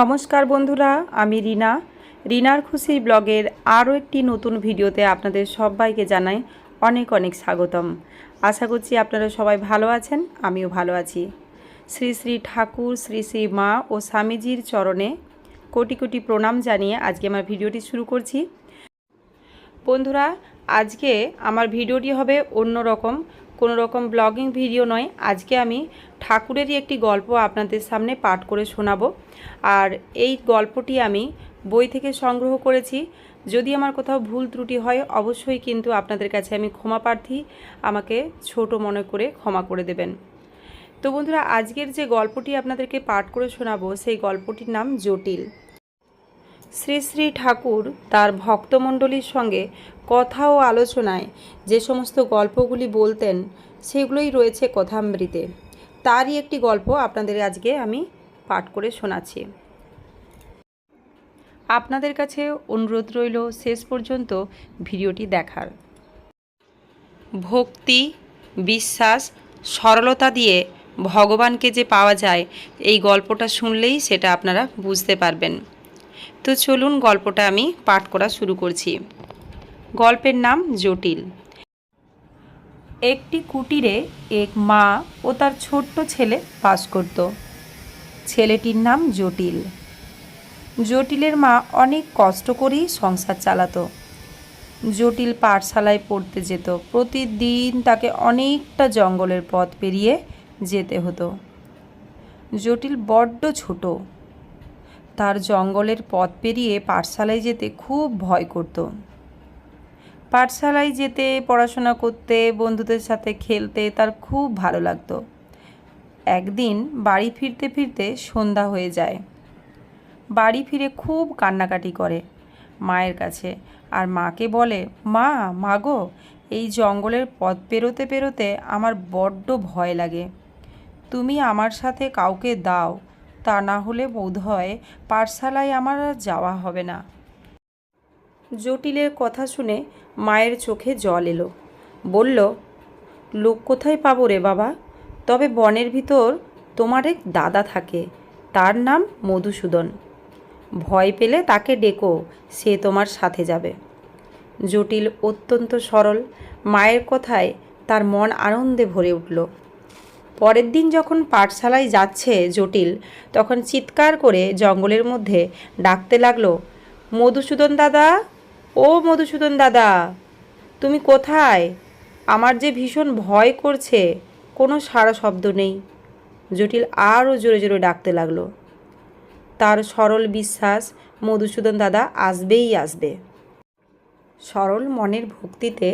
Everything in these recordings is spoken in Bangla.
নমস্কার বন্ধুরা, আমি রিনা। রিনার খুশি ব্লগের আরও একটি নতুন ভিডিওতে আপনাদের সবাইকে জানাই অনেক অনেক স্বাগতম। আশা করছি আপনারা সবাই ভালো আছেন, আমিও ভালো আছি। শ্রী শ্রী ঠাকুর, শ্রী শ্রী মা ও স্বামীজির চরণে কোটি কোটি প্রণাম জানিয়ে আজকে আমার ভিডিওটি শুরু করছি। বন্ধুরা, আজকে আমার ভিডিওটি হবে অন্য রকম, কোনো রকম ব্লগিং ভিডিও নয়। আজকে আমি ঠাকুরেরই একটি গল্প আপনাদের সামনে পাঠ করে শোনাবো। আর এই গল্পটি আমি বই থেকে সংগ্রহ করেছি। যদি আমার কোথাও ভুল ত্রুটি হয়, অবশ্যই কিন্তু আপনাদের কাছে আমি ক্ষমা প্রার্থী। আমাকে ছোট মনে করে ক্ষমা করে দেবেন। তো বন্ধুরা, আজকের যে গল্পটি আপনাদেরকে পাঠ করে শোনাবো, সেই গল্পটির নাম জটিল। শ্রী শ্রী ঠাকুর তার ভক্তমণ্ডলীর সঙ্গে কথা ও আলোচনায় যে সমস্ত গল্পগুলি বলতেন, সেগুলোই রয়েছে কথামৃতে। তারই একটি গল্প আপনাদের আজকে আমি পাঠ করে শোনাচ্ছি। আপনাদের কাছে অনুরোধ রইল শেষ পর্যন্ত ভিডিওটি দেখার। ভক্তি, বিশ্বাস, সরলতা দিয়ে ভগবানকে যে পাওয়া যায়, এই গল্পটা শুনলেই সেটা আপনারা বুঝতে পারবেন। তো চলুন গল্পটা আমি পাঠ করা শুরু করছি। গল্পের নাম জটিল। একটি কুটিরে এক মা ও তার ছোট্ট ছেলে বাস করত। ছেলেটির নাম জটিল। জটিলের মা অনেক কষ্ট করেই সংসার চালাতো। জটিল পাঠশালায় পড়তে যেত। প্রতিদিন তাকে অনেকটা জঙ্গলের পথ পেরিয়ে যেতে হতো। জটিল বড্ড ছোট। তার জঙ্গলের পথ পেরিয়ে পাঠশালায় যেতে খুব ভয় করত। পাঠশালায় যেতে, পড়াশোনা করতে, বন্ধুদের সাথে খেলতে তার খুব ভালো লাগতো। একদিন বাড়ি ফিরতে ফিরতে সন্ধ্যা হয়ে যায়। বাড়ি ফিরে খুব কান্নাকাটি করে মায়ের কাছে আর মাকে বলে, মা মাগো এই জঙ্গলের পথ পেরোতে পেরোতে আমার বড্ড ভয় লাগে। তুমি আমার সাথে কাউকে দাও, তা না হলে বোধ হয় পাঠশালায় আমার যাওয়া হবে না। জটিলের কথা শুনে মায়ের চোখে জল এলো। বলল, লোক কোথায় পাবো রে বাবা? তবে বনের ভিতর তোমার এক দাদা থাকে, তার নাম মধুসূদন। ভয় পেলে তাকে ডেকো, সে তোমার সাথে যাবে জটিল অত্যন্ত সরল, মায়ের কথায় তার মন আনন্দে ভরে উঠল। পরের দিন যখন পাঠশালায় যাচ্ছে জটিল, তখন চিৎকার করে জঙ্গলের মধ্যে ডাকতে লাগল, মধুসূদন দাদা! ও মধুসূদন দাদা, তুমি কোথায়? আমার যে ভীষণ ভয় করছে, কোনো সারা শব্দ নেই। জটিল আরও জোরে জোরে ডাকতে লাগল। তার সরল বিশ্বাস মধুসূদন দাদা আসবেই আসবে। সরল মনের ভক্তিতে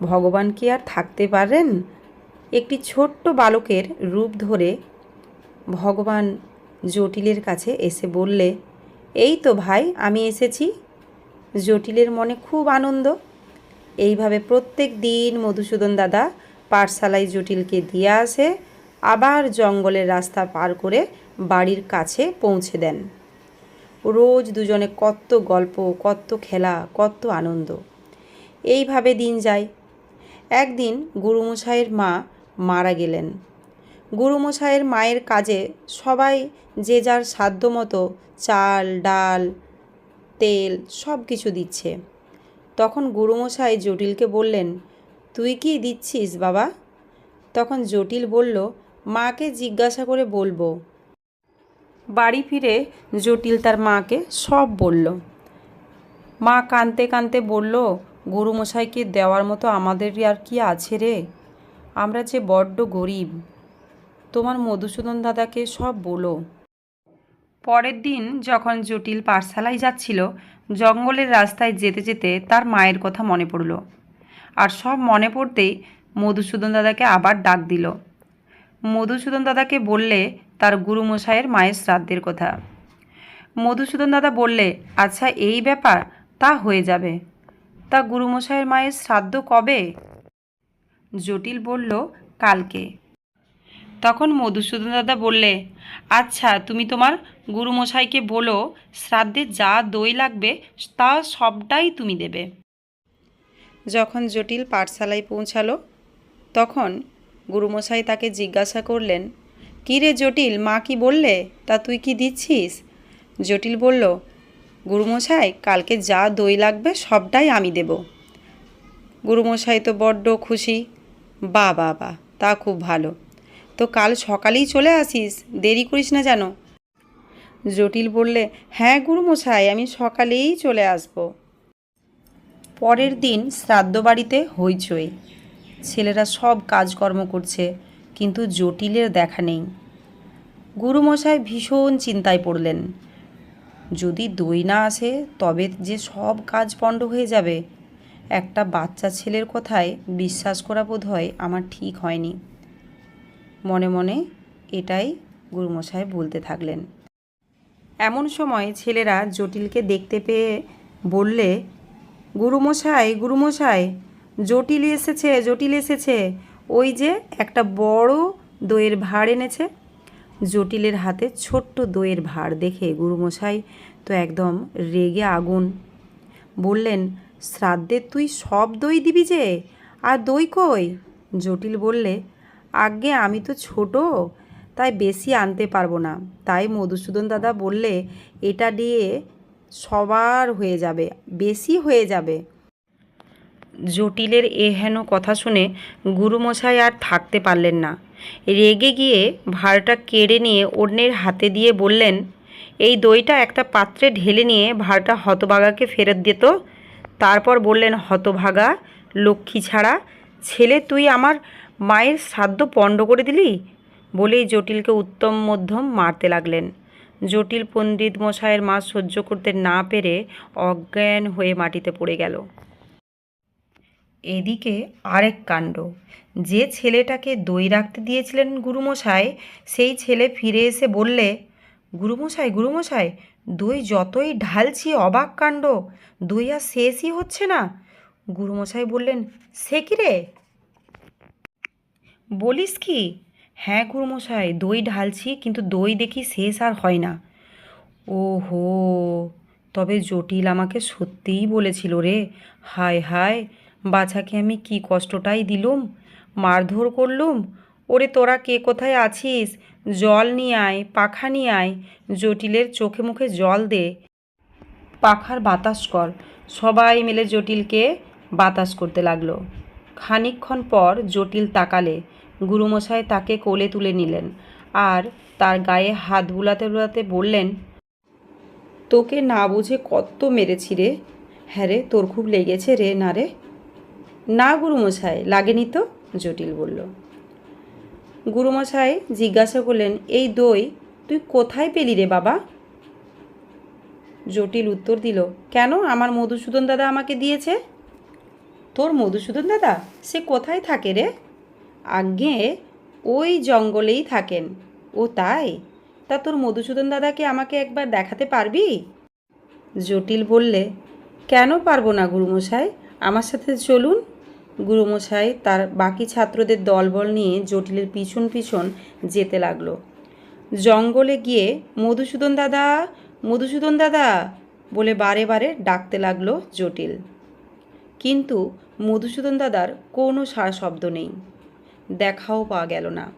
ভগবান কি আর থাকতে পারেন? একটি ছোট্ট বালকের রূপ ধরে ভগবান জটিলের কাছে এসে বললে, এই তো ভাই, আমি এসেছি। জটিলের মনে খুব আনন্দ। এইভাবে প্রত্যেক দিন মধুসূদন দাদা পাঠশালায় জটিলকে দিয়ে আসে, আবার জঙ্গলের রাস্তা পার করে বাড়ির কাছে পৌঁছে দেন। রোজ দুজনে কত গল্প কত খেলা কত আনন্দ। এইভাবে দিন যায়। একদিন গুরুমশাইয়ের মা মারা গেলেন। গুরুমশাইয়ের মায়ের কাজে সবাই যে যার সাধ্য মতো চাল, ডাল তেল, সব কিছু দিচ্ছে। তখন গুরুমশাই জটিলকে বললেন, তুই কি দিচ্ছিস বাবা? তখন জটিল বলল, মাকে জিজ্ঞাসা করে বলব। বাড়ি ফিরে জটিল তার মাকে সব বলল। মা কানতে কানতে বলল গুরুমশাইকে দেওয়ার মতো আমাদের আর কি আছে রে? আমরা যে বড্ড গরিব। তোমার মধুসূদন দাদাকে সব বলো। পরের দিন যখন জটিল পাঠশালায় যাচ্ছিল, জঙ্গলের রাস্তায় যেতে যেতে তার মায়ের কথা মনে পড়ল। আর সব মনে পড়তেই মধুসূদন দাদাকে আবার ডাক দিল। মধুসূদন দাদাকে বললে তার গুরুমশাইয়ের মায়ের শ্রাদ্ধের কথা। মধুসূদন দাদা বললে আচ্ছা এই ব্যাপার, তা হয়ে যাবে। তা গুরুমশাইয়ের মায়ের শ্রাদ্ধ কবে? জটিল বলল, কালকে। তখন মধুসূদন দাদা বললে আচ্ছা তুমি তোমার গুরুমশাইকে বলো, শ্রাদ্ধে যা দই লাগবে, তা সবটাই তুমি দেবে। যখন জটিল পাঠশালায় পৌঁছালো, তখন গুরুমশাই তাকে জিজ্ঞাসা করলেন, কী রে জটিল, মা কি বললে? তা তুই কি দিচ্ছিস? জটিল বলল, গুরুমশাই, কালকে যা দই লাগবে, সবটাই আমি দেব। গুরুমশাই তো বড্ড খুশি বা বা বা তা খুব ভালো। তো কাল সকালেই চলে আসিস? দেরি করিস না যেন। জটিল বললে হ্যাঁ গুরুমশাই, আমি সকালেই চলে আসব। পরের দিন শ্রাদ্ধ বাড়িতে হইচই। ছেলেরা সব কাজকর্ম করছে, কিন্তু জটিলের দেখা নেই। গুরুমশাই ভীষণ চিন্তায় পড়লেন। যদি দই না আসে, তবে যে সব কাজ পণ্ড হয়ে যাবে। একটা বাচ্চা ছেলের কথায় বিশ্বাস করা বোধ হয় আমার ঠিক হয়নি। মনে মনে এটাই গুরুমশাই বলতে থাকলেন। এমন সময় ছেলেরা জটিলকে দেখতে পেয়ে বললে, গুরুমশাই গুরুমশাই, জটিল এসেছে জটিল এসেছে। ওই যে একটা বড় দইয়ের ভাঁড় এনেছে। জটিলের হাতে ছোট্ট দইয়ের ভাঁড় দেখে গুরুমশাই তো একদম রেগে আগুন। বললেন, শ্রাদ্ধে তুই সব দই দিবি যে, আর দই কই? জটিল বললে আগে আমি তো ছোট, তাই বেশি আনতে পারব না। তাই মধুসূদন দাদা বললে, এটা দিয়ে সবার হয়ে যাবে, বেশি হয়ে যাবে। জটিলের এহেন কথা শুনে গুরুমশাই আর থাকতে পারলেন না। রেগে গিয়ে ভাঁড়টা কেড়ে নিয়ে অন্যের হাতে দিয়ে বললেন, এই দইটা একটা পাত্রে ঢেলে নিয়ে ভাঁড়টা হতভাগাকে ফেরত দিত তারপর বললেন, হতভাগা, লক্ষ্মী ছাড়া, ছেলে তুই আমার মায়ের শ্রাদ্ধ পণ্ড করে দিলি? বলেই জটিলকে উত্তম মধ্যম মারতে লাগলেন। জটিল পণ্ডিত মশাইয়ের মা সহ্য করতে না পেরে অজ্ঞান হয়ে মাটিতে পড়ে গেল। এদিকে আরেক কাণ্ড। যে ছেলেটাকে দই রাখতে দিয়েছিলেন গুরুমশাই সেই ছেলে ফিরে এসে বললে গুরুমশাই গুরুমশাই দই যতই ঢালছি অবাক কাণ্ড, দই আর শেষই হচ্ছে না। গুরুমশাই বললেন, সে কি রে? বলিস কি? হ্যাঁ গুরুমশাই, দই ঢালছি কিন্তু দই দেখি শেষ আর হয় না। ও হো তবে জটিল আমাকে সত্যিই বলেছিল রে। হায় হায়, বাছাকে আমি কি কষ্টটাই দিলুম, মারধর করলুম। ওরে তোরা কে কোথায় আছিস? জল নিয়ে আয়, পাখা নিয়ে আয়, জটিলের চোখে মুখে জল দে। পাখার বাতাস কর। সবাই মিলে জটিলকে বাতাস করতে লাগল। খানিকক্ষণ পর জটিল তাকালে গুরুমশাই তাকে কোলে তুলে নিলেন আর তার গায়ে হাত বুলাতে বুলাতে বললেন, তোকে না বুঝে কত মেরেছি রে। হ্যাঁ রে, তোর খুব লেগেছে রে, না রে? না গুরুমশাই, লাগেনি তো? জটিল বলল। গুরুমশাই জিজ্ঞাসা করলেন, এই দই তুই কোথায় পেলি রে বাবা? জটিল উত্তর দিল, কেন? আমার মধুসূদন দাদা আমাকে দিয়েছে? তোর মধুসূদন দাদা, সে কোথায় থাকে রে? আজ্ঞে, ওই জঙ্গলেই থাকেন। ও তাই? তা তোর মধুসূদন দাদাকে আমাকে একবার দেখাতে পারবি? জটিল বললে, কেন পারব না গুরুমশাই? আমার সাথে চলুন। গুরুমশাই তার বাকি ছাত্রদের দলবল নিয়ে জটিলের পিছন পিছন যেতে লাগল। জঙ্গলে গিয়ে, মধুসূদন দাদা মধুসূদন দাদা বলে বারে বারে ডাকতে লাগল জটিল। কিন্তু মধুসূদন দাদার কোনো সারা শব্দ নেই। দেখাও পাওয়া গেল না।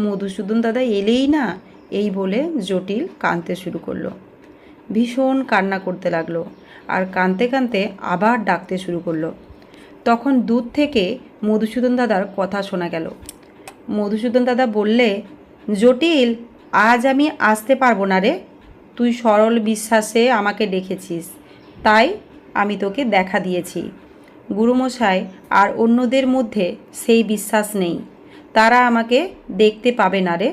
মধুসূদন দাদা এলেই না? এই বলে জটিল কাঁদতে শুরু করল। ভীষণ কান্না করতে লাগল আর কাঁদতে কাঁদতে আবার ডাকতে শুরু করল। তখন দূর থেকে মধুসূদন দাদার কথা শোনা গেল। মধুসূদন দাদা বললে, জটিল, আজ আমি আসতে পারব না রে। তুই সরল বিশ্বাসে আমাকে ডেকেছিস। তাই আমি তোকে দেখা দিয়েছি। গুরুমশাই আর অন্যদের মধ্যে সেই বিশ্বাস নেই। তারা আমাকে দেখতে পাবে না রে।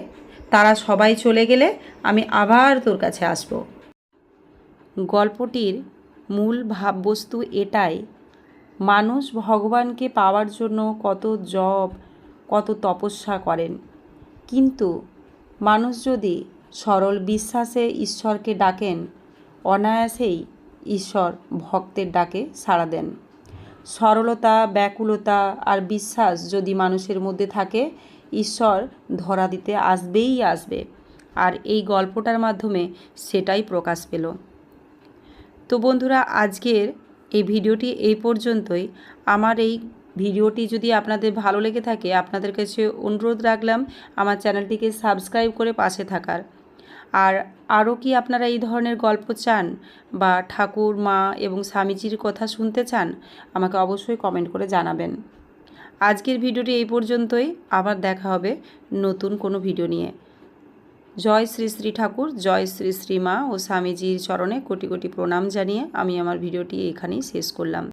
তারা সবাই চলে গেলে আমি আবার তোর কাছে আসব। গল্পটির মূল ভাববস্তু এটাই, মানুষ ভগবানকে পাওয়ার জন্য কত জপ, কত তপস্যা করেন। কিন্তু মানুষ যদি সরল বিশ্বাসে ঈশ্বরকে ডাকেন, অনায়াসেই ঈশ্বর ভক্তের ডাকে সাড়া দেন। সরলতা, ব্যাকুলতা আর বিশ্বাস যদি মানুষের মধ্যে থাকে, ঈশ্বর ধরা দিতে আসবেই আসবে। আর এই গল্পটার মাধ্যমে সেটাই প্রকাশ পেল। তো বন্ধুরা, আজকের এই ভিডিওটি এই পর্যন্তই। আমার এই ভিডিওটি যদি আপনাদের ভালো লেগে থাকে, আপনাদের কাছে অনুরোধ রাখলাম, আমার চ্যানেলটিকে সাবস্ক্রাইব করে পাশে থাকার। আর আরও কি আপনারা এই ধরনের গল্প চান? বা ঠাকুর, মা এবং স্বামীজির কথা শুনতে চান? আমাকে অবশ্যই কমেন্ট করে জানাবেন। আজকের ভিডিওটি এই পর্যন্তই। আবার দেখা হবে নতুন কোনো ভিডিও নিয়ে। জয় শ্রী শ্রী ঠাকুর, জয় শ্রী শ্রী মা ও স্বামীজির চরণে কোটি কোটি প্রণাম জানিয়ে আমি আমার ভিডিওটি এখানেই শেষ করলাম।